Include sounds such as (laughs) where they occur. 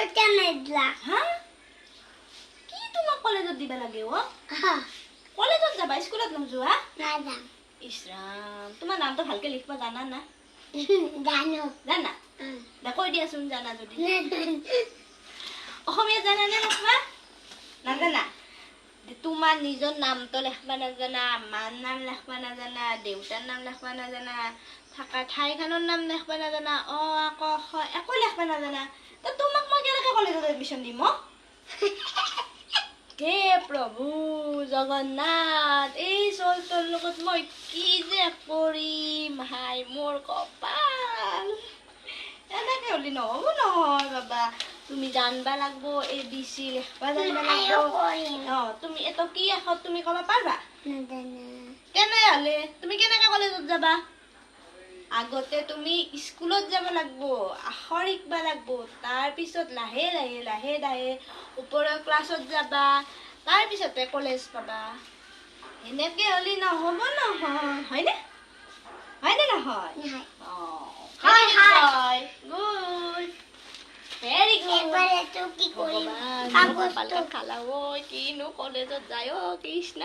হ্যাঁ? তোমার নিজের নাম কি তোমাক কলেজত দিবা লাগে অ কলেজত যাবা স্কুলত নোযোৱা ইছৰাম তোমাৰ নামটো ভালকে লিখিব জানা না? (laughs) জানা। দে কৈ দিয়াচোন জানা যদি। (laughs) অসমীয়া জানানে নাজানা? তোমাৰ নিজৰ নামটো লিখিব নাজানা মাৰ নাম লেখবা নাজানা দেউতাৰ নাম লিখিব নাজানা থকা ঠাইখনৰ নাম লিখিব নাজানা অ আ ক খ একো লিখিব নাজানা। তো তোমাক কলেজত এডমিশ্যন দিম? হে প্ৰভু জগন্নাথ এই চলটোৰ লগত মই কি যে কৰিম হাই মোৰ কপাল এনেকে হ'লে নহ'ব নহয় বাবা তুমি জানবা লাগব এ বি চি লিখবা জানবা লাগব অ তুমি এইটো কি এষত তুমি ক'ব পাৰবা নাজানো তেনেহ'লে তুমি কেনেকে কলেজত যাবা আগতে তুমি স্কুলত যাব লাগব আখৰ শিকবা লাগব তাৰপিছত লাহে লাহে লাহে লাহে ওপৰৰ ক্লাছত যাবা তাৰপিছতে কলেজ পাবা। এনেকে হ'লে নহ'ব নহয় হয়নে? হয়নে নহয়? কি কিনো কলেজত যায় কৃষ্ণ।